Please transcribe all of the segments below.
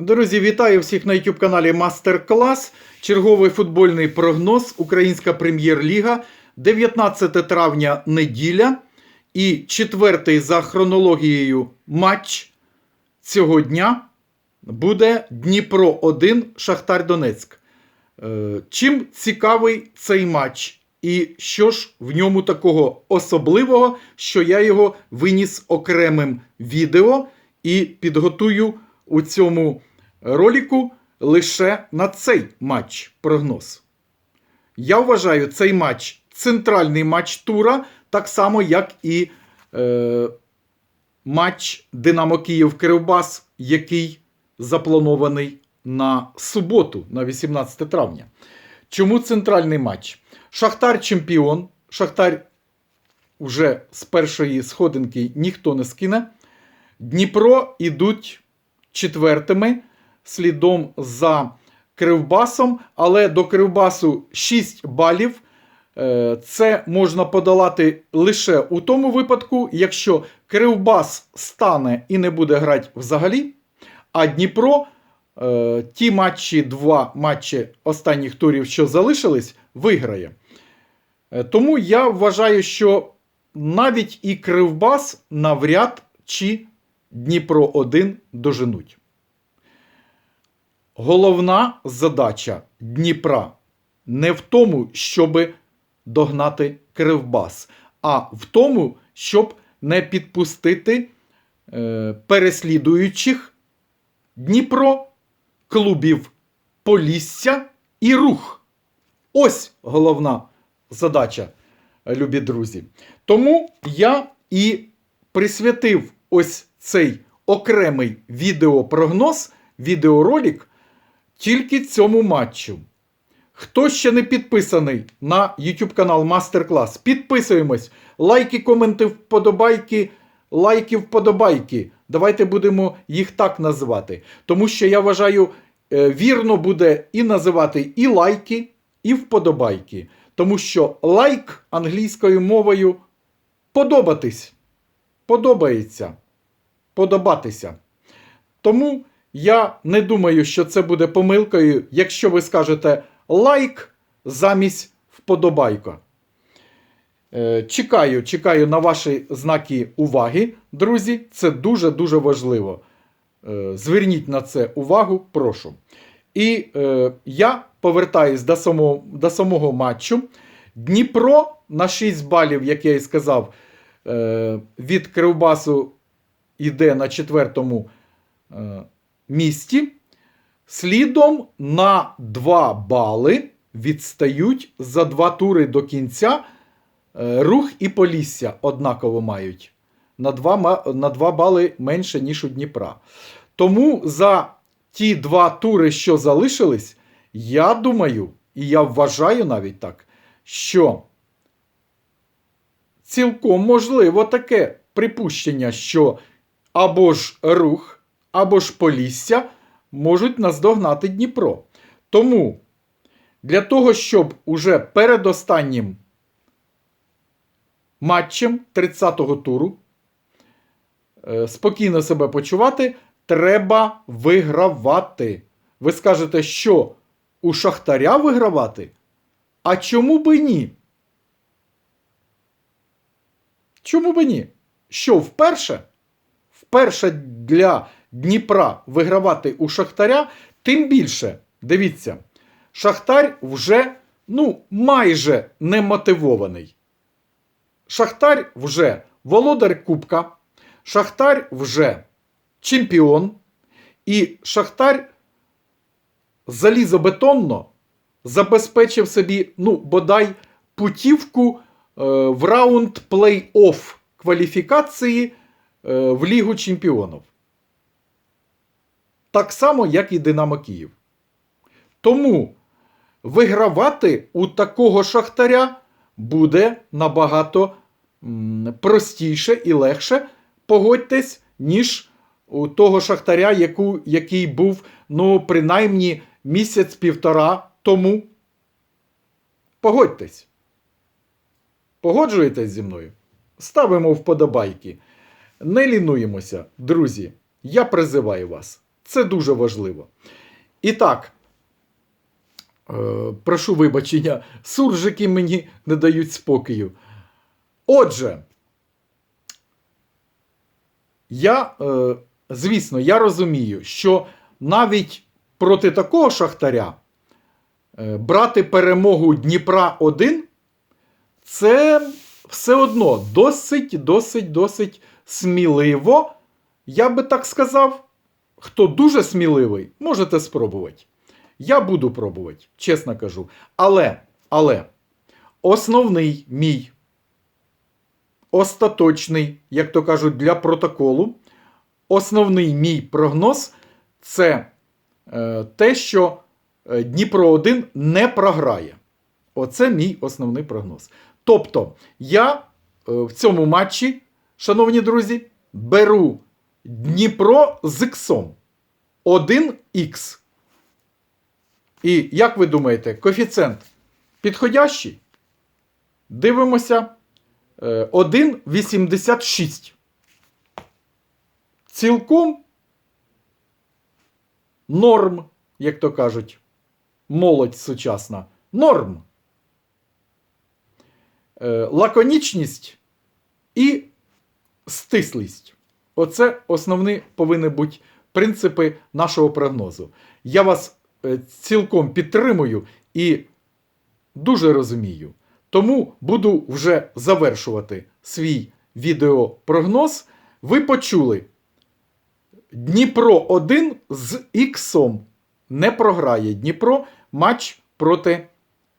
Друзі, вітаю всіх на YouTube каналі Мастер Клас. Черговий футбольний прогноз. Українська прем'єр-ліга. 19 травня неділя. І четвертий за хронологією матч цього дня буде Дніпро 1 Шахтар Донецьк. Е, Чим цікавий цей матч? І що ж в ньому такого особливого, що я його виніс окремим відео і підготую у цьому ролику лише на цей матч прогноз. Я вважаю цей матч центральний матч тура, так само, як і е, матч Динамо Київ Кривбас, який запланований на суботу, на 18 травня. Чому центральний матч? Шахтар чемпіон. Шахтар вже з першої сходинки ніхто не скине. Дніпро ідуть четвертими слідом за Кривбасом, але до Кривбасу 6 балів. Е, Це можна подолати лише у тому випадку, якщо Кривбас стане і не буде грати взагалі, а Дніпро е, ті матчі, два матчі останніх турів, що залишились, виграє. Е, Тому я вважаю, що навіть і Кривбас навряд чи Дніпро 1 доженуть. Головна задача Дніпра не в тому, щоб догнати Кривбас, а в тому, щоб не підпустити е, переслідуючих Дніпро, клубів Полісся і Рух. Ось головна задача, любі друзі. Тому я і присвятив ось цей окремий відеопрогноз, відеоролик тільки цьому матчу. Хто ще не підписаний на YouTube канал Мастер Клас, підписуємось. Лайки, коменти, вподобайки, лайки, вподобайки. Давайте будемо їх так називати. Тому що я вважаю, е, вірно буде і називати і лайки, і вподобайки. Тому що лайк англійською мовою подобатись. Подобається. Подобатися. Тому я не думаю, що це буде помилкою, якщо ви скажете лайк замість вподобайка. Е, Чекаю, чекаю на ваші знаки уваги, друзі. Це дуже-дуже важливо. Е, Зверніть на це увагу, прошу. І е, я повертаюсь до самого, до самого матчу. Дніпро на 6 балів, як я і сказав, е, від Кривбасу йде на четвертому е, місці. Слідом на 2 бали відстають за 2 тури до кінця. Е, Рух і Полісся однаково мають. На 2, на 2 бали менше, ніж у Дніпра. Тому за ті два тури, що залишились, я думаю, і я вважаю навіть так, що цілком можливо таке припущення, що або ж рух, або ж Полісся можуть наздогнати Дніпро. Тому для того, щоб уже перед останнім матчем 30-го туру е, спокійно себе почувати, треба вигравати. Ви скажете, що у Шахтаря вигравати? А чому би ні? Чому би ні? Що вперше? Вперше для Дніпра вигравати у Шахтаря, тим більше, дивіться, Шахтар вже ну, майже не мотивований. Шахтар вже володар Кубка, Шахтар вже чемпіон, і Шахтар залізобетонно забезпечив собі, ну, бодай, путівку е, в раунд плей-офф кваліфікації е, в Лігу чемпіонів. Так само, як і Динамо Київ. Тому вигравати у такого шахтаря буде набагато простіше і легше, погодьтесь, ніж у того шахтаря, яку, який був, ну, принаймні місяць-півтора тому. Погодьтесь. Погоджуєтесь зі мною? Ставимо вподобайки. Не лінуємося, друзі. Я призиваю вас. Це дуже важливо. І так, е, прошу вибачення, суржики мені не дають спокою. Отже, я, е, звісно, я розумію, що навіть проти такого шахтаря е, брати перемогу Дніпра 1 це все одно досить, досить, досить сміливо. Я би так сказав. Хто дуже сміливий, можете спробувати. Я буду пробувати, чесно кажу. Але, але, основний мій остаточний, як то кажуть, для протоколу, основний мій прогноз це е, те, що е, Дніпро 1 не програє. Оце мій основний прогноз. Тобто, я е, в цьому матчі, шановні друзі, беру Дніпро з іксом 1х. І як ви думаєте, коефіцієнт підходящий? Дивимося е, 1,86. Цілком норм, як то кажуть, молодь сучасна. Норм. Е, Лаконічність і стислість. Оце основні повинні бути принципи нашого прогнозу. Я вас е, цілком підтримую і дуже розумію. Тому буду вже завершувати свій відеопрогноз. Ви почули. Дніпро 1 з Іксом не програє Дніпро матч проти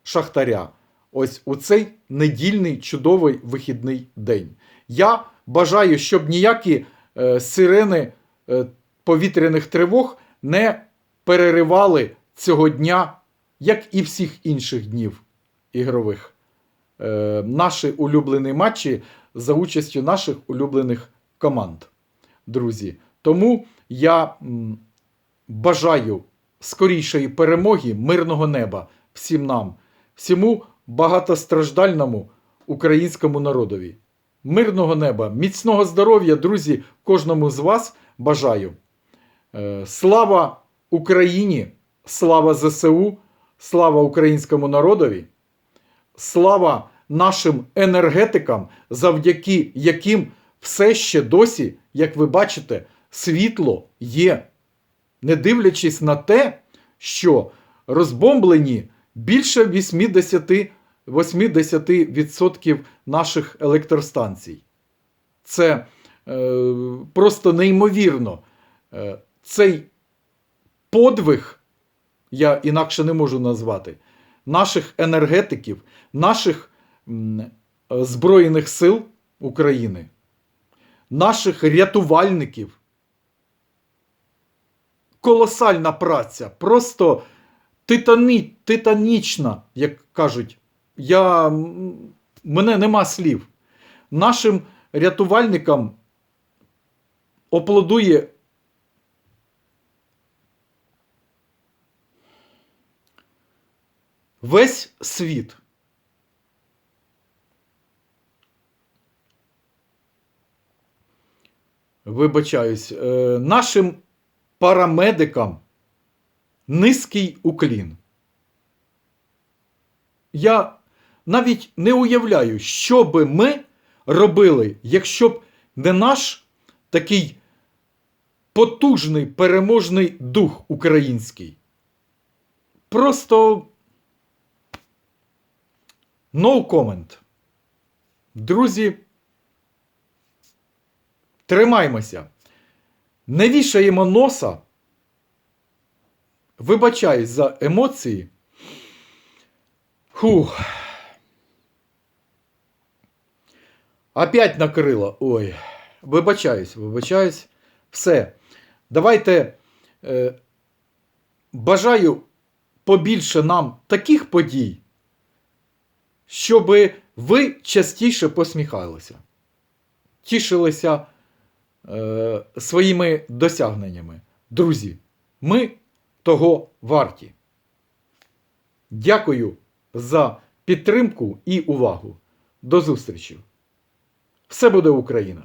Шахтаря. Ось у цей недільний чудовий вихідний день. Я бажаю, щоб ніякі сирени е, повітряних тривог не переривали цього дня, як і всіх інших днів ігрових. Е, наші улюблені матчі за участю наших улюблених команд, друзі. Тому я бажаю скорішої перемоги, мирного неба всім нам, всьому багатостраждальному українському народові. Мирного неба, міцного здоров'я, друзі, кожному з вас бажаю. Е, Слава Україні, слава ЗСУ, слава українському народові, слава нашим енергетикам, завдяки яким все ще досі, як ви бачите, світло є. Не дивлячись на те, що розбомблені більше 80%, 80% наших електростанцій. Це е, просто неймовірно. Е, цей подвиг, я інакше не можу назвати, наших енергетиків, наших м, Збройних сил України, наших рятувальників. Колосальна праця, просто титані, титанічна, як кажуть. Я, мене нема слів. Нашим рятувальникам оплодує весь світ. Вибачаюсь, е, нашим парамедикам низький уклін. Я навіть не уявляю, що би ми робили, якщо б не наш такий потужний переможний дух український. Просто no comment. Друзі, тримаймося. Не вішаємо носа. Вибачаюсь за емоції. Фух. Опять накрило. Ой. Вибачаюсь, вибачаюсь. Все. Давайте е, бажаю побільше нам таких подій, щоб ви частіше посміхалися, тішилися е, своїми досягненнями. Друзі, ми того варті. Дякую за підтримку і увагу. До зустрічі! Все буде Україна!